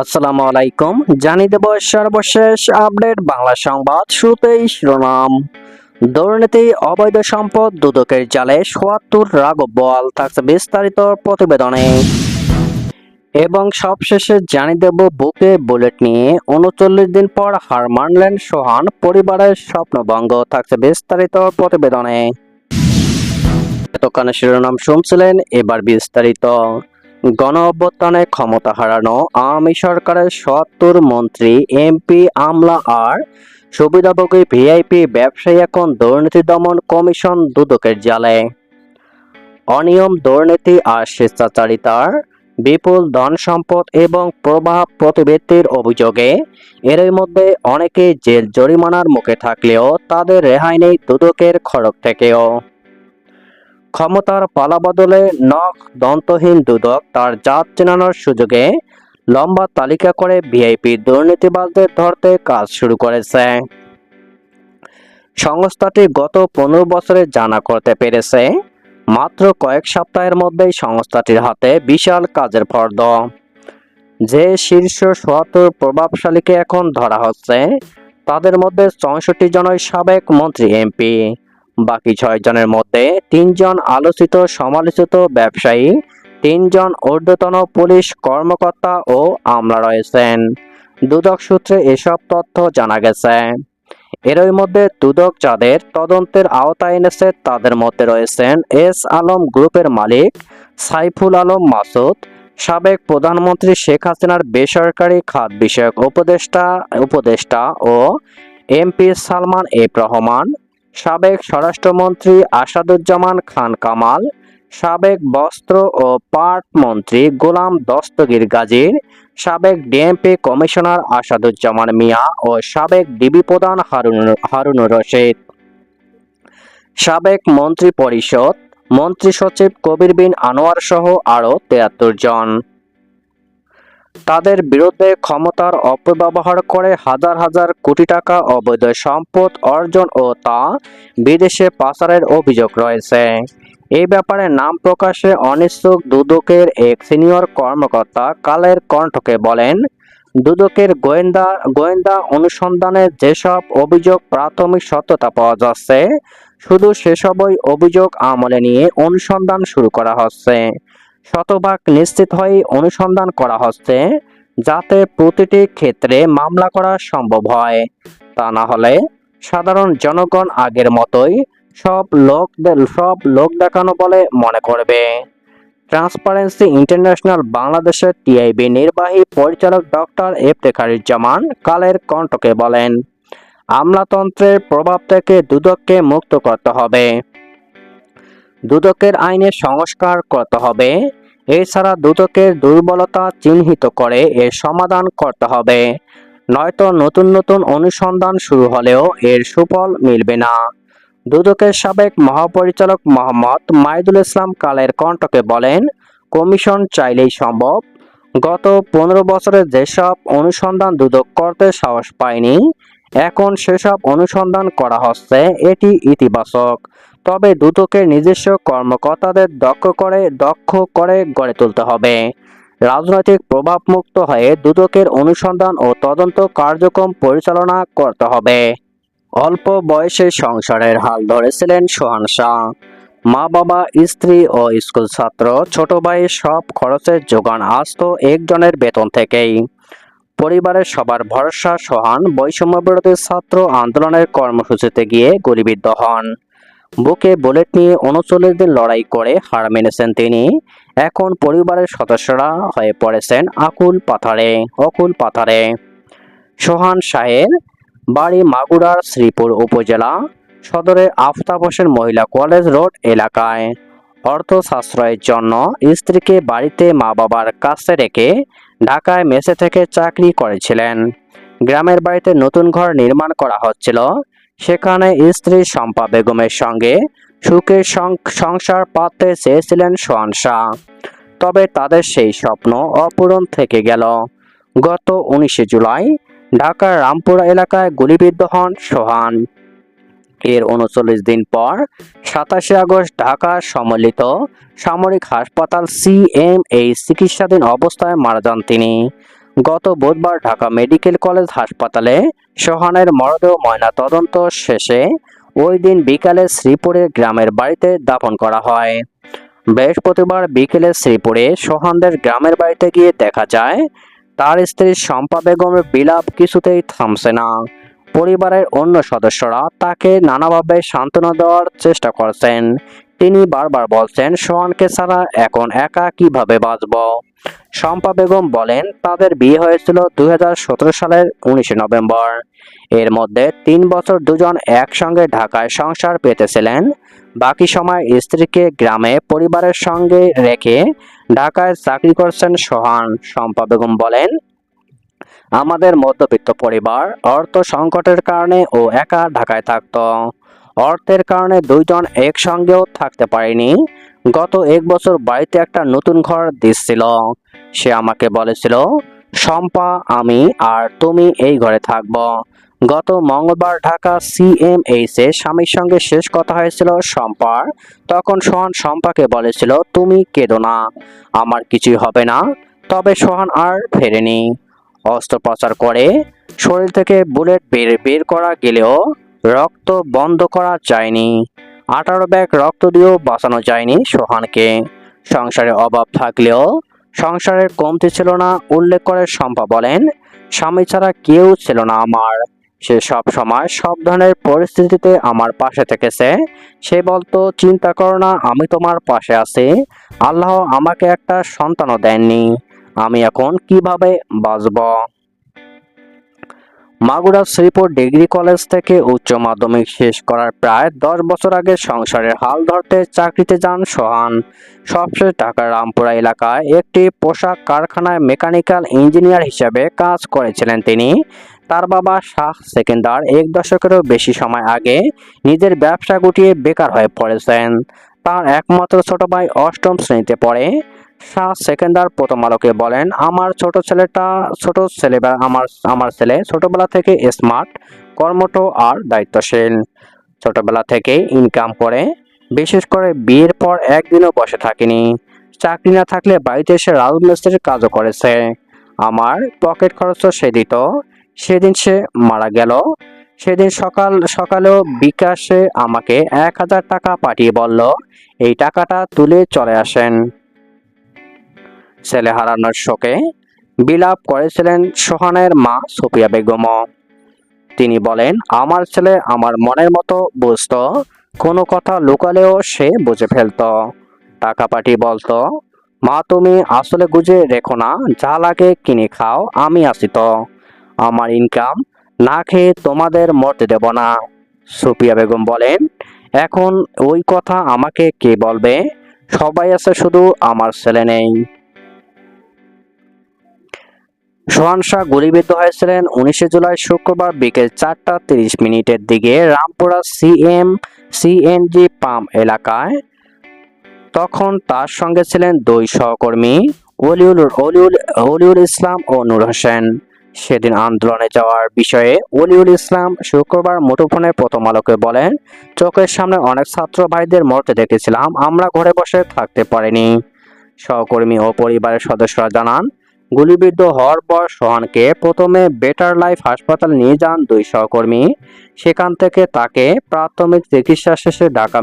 আসসালামু আলাইকুম। জানিয়ে দেব সর্বশেষ আপডেট বাংলা সংবাদ শুরুতেই শিরোনাম। দুর্নীতি, অবৈধ সম্পদ, দুদকের জালে সোয়াত্তর রাঘব বল থাকছে বিস্তারিত প্রতিবেদনে। এবং সবশেষে জানিয়ে দেব বুকে বুলেট নিয়ে। উনচল্লিশ দিন পর হার মানলেন সোহান, পরিবারের স্বপ্নভঙ্গ থাকছে বিস্তারিত প্রতিবেদনে। এতক্ষণে শিরোনাম শুনছিলেন, এবার বিস্তারিত। গণ অভ্যুত্থানে ক্ষমতা হারানো আওয়ামী সরকারের সত্তর মন্ত্রী এমপি আমলা আর সুবিধাভোগী ভিআইপি ব্যবসায়ী এখন দুর্নীতি দমন কমিশন দুদকের জালে। অনিয়ম, দুর্নীতি আর স্বেচ্ছাচারিতার বিপুল ধন সম্পদ এবং প্রভাব প্রতিবৃত্তির অভিযোগে এরই মধ্যে অনেকে জেল জরিমানার মুখে থাকলেও তাদের রেহাই নেই দুদকের খড়ক থেকেও। ক্ষমতার পালাবদলে নখ দন্তহীন দুদক তার জাত চেনানোর সুযোগে লম্বা তালিকা করে ভিআইপি দুর্নীতিবাজদের ধরতে কাজ শুরু করেছে। সংস্থাটি গত পনেরো বছরে জানা করতে পেরেছে, মাত্র কয়েক সপ্তাহের মধ্যেই সংস্থাটির হাতে বিশাল কাজের ফর্দ। যে শীর্ষ সোয়াত্তর প্রভাবশালীকে এখন ধরা হচ্ছে, তাদের মধ্যে চৌষট্টি জনই সাবেক মন্ত্রী এমপি। বাকি ছয় জনের মধ্যে তিনজন আলোচিত, সমালোচিত ব্যবসায়ী, তিনজন ঊর্ধ্বতন পুলিশ কর্মকর্তা ও আমলা রয়েছেন। দুদক সূত্রে এসব তথ্য জানা গেছে। এরই মধ্যে দুদক যাদের তদন্তের আওতায় এনেছে, তাদের মধ্যে রয়েছেন এস আলম গ্রুপের মালিক সাইফুল আলম মাসুদ, সাবেক প্রধানমন্ত্রী শেখ হাসিনার বেসরকারি খাত বিষয়ক উপদেষ্টা উপদেষ্টা ও এমপি সালমান এফ রহমান সাবেক স্বরাষ্ট্রমন্ত্রী আসাদুজ্জামান খান কামাল, সাবেক বস্ত্র ও পাট মন্ত্রী গোলাম দস্তগীর গাজীর, সাবেক ডিএমপি কমিশনার আসাদুজ্জামান মিয়া ও সাবেক ডিবি প্রধান হারুন হারুনুর রশেদ। সাবেক মন্ত্রী পরিষদ মন্ত্রী সচিব কবির বিন আনোয়ার সহ আরও তেয়াত্তর জন। তাদের বিরুদ্ধে ক্ষমতার অপব্যবহার করে হাজার হাজার কোটি টাকা অবৈধ সম্পদ অর্জন ও তা বিদেশে পাচারের অভিযোগ রয়েছে। এই ব্যাপারে নাম প্রকাশে অনিচ্ছুক দুদকের এক সিনিয়র কর্মকর্তা কালের কণ্ঠকে বলেন, দুদকের গোয়েন্দা গোয়েন্দা অনুসন্ধানে যেসব অভিযোগ প্রাথমিক সত্যতা পাওয়া যাচ্ছে, শুধু সেসবই অভিযোগ আমলে নিয়ে অনুসন্ধান শুরু করা হচ্ছে। শতভাগ নিশ্চিত হয়ে অনুসন্ধান করা হচ্ছে, যাতে প্রতিটি ক্ষেত্রে মামলা করা সম্ভব হয়। তা না হলে সাধারণ জনগণ আগের মতোই সব লোক সব লোক দেখানো বলে মনে করবে। ট্রান্সপারেন্সি ইন্টারন্যাশনাল বাংলাদেশের টিআইবি নির্বাহী পরিচালক ডক্টর ইফতেখারুজ্জামান কালের কণ্ঠকে বলেন, আমলাতন্ত্রের প্রভাব থেকে দুদককে মুক্ত করতে হবে। দুদকের আইনে সংস্কার করতে হবে। এছাড়া দুদকের দুর্বলতা চিহ্নিত করে এর সমাধান করতে হবে। নয়তো নতুন নতুন অনুসন্ধান শুরু হলেও এর সুফল মিলবে না। দুদকের সাবেক মহাপরিচালক মোহাম্মদ মাইদুল ইসলাম কালের কণ্ঠকে বলেন, কমিশন চাইলেই সম্ভব। গত পনেরো বছরে যেসব অনুসন্ধান দুদক করতে সাহস পায়নি, এখন সেসব অনুসন্ধান করা হচ্ছে। এটি ইতিবাচক। তবে দুদকের নিজস্ব কর্মকর্তাদের দক্ষ করে দক্ষ করে গড়ে তুলতে হবে। রাজনৈতিক প্রভাবমুক্ত হয়ে দুদকের অনুসন্ধান ও তদন্ত কার্যক্রম পরিচালনা করতে হবে। অল্প বয়সে সংসারের হাল ধরেছিলেন সোহান শাহ। মা বাবা স্ত্রী ও স্কুল ছাত্র, ছোট ভাই, সব খরচের যোগান আসত একজনের বেতন থেকেই। পরিবারের সবার ভরসা সোহান বৈষম্য বিরোধী ছাত্র আন্দোলনের কর্মসূচিতে গিয়ে গুলিবিদ্ধ হন। বুকে বুলেট নিয়ে উনচল্লিশ দিন লড়াই করে হার মেনেছেন তিনি। এখন পরিবারের সদস্যরা হয়ে পড়েছেন আকুল পাথারে, অকুল পাথারে। সোহান শাহের বাড়ি মাগুরার শ্রীপুর উপজেলা, সদরের আফতাব হোসেন মহিলা কলেজ রোড এলাকায়। অর্থ সাশ্রয়ের জন্য স্ত্রীকে বাড়িতে মা বাবার কাছে রেখে ঢাকায় মেসে থেকে চাকরি করেছিলেন। গ্রামের বাড়িতে নতুন ঘর নির্মাণ করা হচ্ছিল। সেখানে স্ত্রী শম্পা বেগমের সঙ্গে সুখের সংসার পাততে চেয়েছিলেন সোহান শাহ তবে তাদের সেই স্বপ্ন অপূরণ থেকে গেল। গত উনিশে জুলাই ঢাকার রামপুরা এলাকায় গুলিবিদ্ধ হন সোহান। এর উনচল্লিশ দিন পর সাতাশে আগস্ট ঢাকা সম্মিলিত সামরিক হাসপাতাল সিএমএই চিকিৎসাধীন অবস্থায় মারা যান তিনি। গত বুধবার ঢাকা মেডিকেল কলেজ হাসপাতালে সোহানের মরদেহ ময়না তদন্ত শেষে ওই দিন বিকালে শ্রীপুরের গ্রামের বাড়িতে দাফন করা হয়। বৃহস্পতিবার বিকেলে শ্রীপুরে সোহানদের গ্রামের বাড়িতে গিয়ে দেখা যায়, তার স্ত্রী শম্পা বেগমের বিলাপ কিছুতেই থামছে না। পরিবারের অন্য সদস্যরা তাকে নানাভাবে সান্ত্বনা দেওয়ার চেষ্টা করছেন। তিনি বারবার বলছেন, সোহানকে ছাড়া এখন একা কীভাবে বাঁচব? শম্পা বেগম বলেন, তাদের বিয়ে হয়েছিল দুই হাজার সতেরো সালের উনিশে নভেম্বর। এর মধ্যে তিন বছর দুজন একসঙ্গে ঢাকায় সংসার পেতেছিলেন। বাকি সময় স্ত্রীকে গ্রামে পরিবারের সঙ্গে রেখে ঢাকায় চাকরি করছেন সোহান। শম্পা বেগম বলেন, আমাদের মধ্যবিত্ত পরিবার অর্থ সংকটের কারণে ও একা ঢাকায় থাকতো। অর্থের কারণে দুইজন একসঙ্গেও থাকতে পারেনি। গত এক বছর বাড়িতে একটা নতুন ঘর দিচ্ছিল। সে আমাকে বলেছিল, শম্পা, আমি আর তুমি এই ঘরে থাকব। গত মঙ্গলবার ঢাকা সিএমএইচ এ স্বামীর সঙ্গে শেষ কথা হয়েছিল শম্পার। তখন সোহান শম্পাকে বলেছিল, তুমি কেঁদো না, আমার কিছুই হবে না। তবে সোহান আর ফেরেনি। অস্ত্রোপচার করে শরীর থেকে বুলেট বের বের করা গেলেও রক্ত বন্ধ করা যায়নি। আঠারো ব্যাগ রক্ত দিয়েও বাঁচানো যায়নি সোহানকে। সংসারে অভাব থাকলেও সংসারের কমতি ছিল না, উল্লেখ করে শম্পা বলেন, স্বামী ছাড়া কেউ ছিল না আমার। সে সব সময় সব ধরনের পরিস্থিতিতে আমার পাশে থেকেছে। সে বলতো, চিন্তা করো না, আমি তোমার পাশে আছি। আল্লাহ আমাকে একটা সন্তানও দেননি। আমি এখন কীভাবে বাঁচব? মাগুরা শ্রীপুর ডিগ্রি কলেজ থেকে উচ্চ মাধ্যমিক শেষ করার প্রায় দশ বছর আগে সংসারের হাল ধরতে চাকরিতে যান সোহান। সবশেষ ঢাকার রামপুরা এলাকায় একটি পোশাক কারখানায় মেকানিক্যাল ইঞ্জিনিয়ার হিসেবে কাজ করেছিলেন তিনি। তার বাবা শাহ সেকেন্দার এক দশকেরও বেশি সময় আগে নিজের ব্যবসা গুটিয়ে বেকার হয়ে পড়েছেন। তার একমাত্র ছোট ভাই অষ্টম শ্রেণীতে পড়ে। শাহ সেকেন্দার প্রথম আলোকে বলেন, আমার ছোট ছেলেটা, ছোট ছেলে আমার আমার ছেলে ছোটবেলা থেকে স্মার্ট কর্মঠ আর দায়িত্বশীল। ছোটবেলা থেকে ইনকাম করে, বিশেষ করে বিয়ের পর একদিনও বসে থাকেনি। চাকরি না থাকলে বাড়িতে এসে রাজমিস্ত্রির কাজও করেছে। আমার পকেট খরচও সে দিত। সেদিন সে মারা গেল। সেদিন সকাল, সকালেও বিকাশে আমাকে এক হাজার টাকা পাঠিয়ে বলল, এই টাকাটা তুলে চলে আসেন। ছেলে হারানোর শোকে বিলাপ করেছিলেন সোহানের মা সুফিয়া বেগমও তিনি বলেন, আমার ছেলে আমার মনের মতো বুঝতো, কোনো কথা লুকালেও সে বুঝে ফেলতো। টাকা পাঠিয়ে বলতো, মা, তুমি আসলে গুজে রেখো না, যা লাগে কিনে খাও, আমি আসি তো। আমার ইনকাম না খেয়ে তোমাদের মরতে দেব না। সুফিয়া বেগম বলেন, এখন ওই কথা আমাকে কে বলবে? সবাই আছে শুধু আমার ছেলে নেই। সোহান শাহ গুলিবিদ্ধ হয়েছিলেন উনিশে জুলাই শুক্রবার বিকেল চারটা তিরিশ মিনিটের দিকে রামপুরা সিএম, সিএনজি পাম্প এলাকায়। তখন তার সঙ্গে ছিলেন দুই সহকর্মী, অলিউল অলিউল অলিউল ইসলাম ও নূর হোসেন। সেদিন আন্দোলনে যাওয়ার বিষয়ে অলিউল ইসলাম শুক্রবার মুঠোফোনে প্রথম আলোকে বলেন, চোখের সামনে অনেক ছাত্র ভাইদের মরতে দেখেছিলাম, আমরা ঘরে বসে থাকতে পারিনি। সহকর্মী ও পরিবারের সদস্যরা জানান গুলিবিদ্ধ হওয়ার পর সোহানকে প্রথমে বেটার লাইফ হাসপাতাল নিয়ে যান দুই সহকর্মী। সেখান থেকে তাকে প্রাথমিক চিকিৎসা শেষে ঢাকা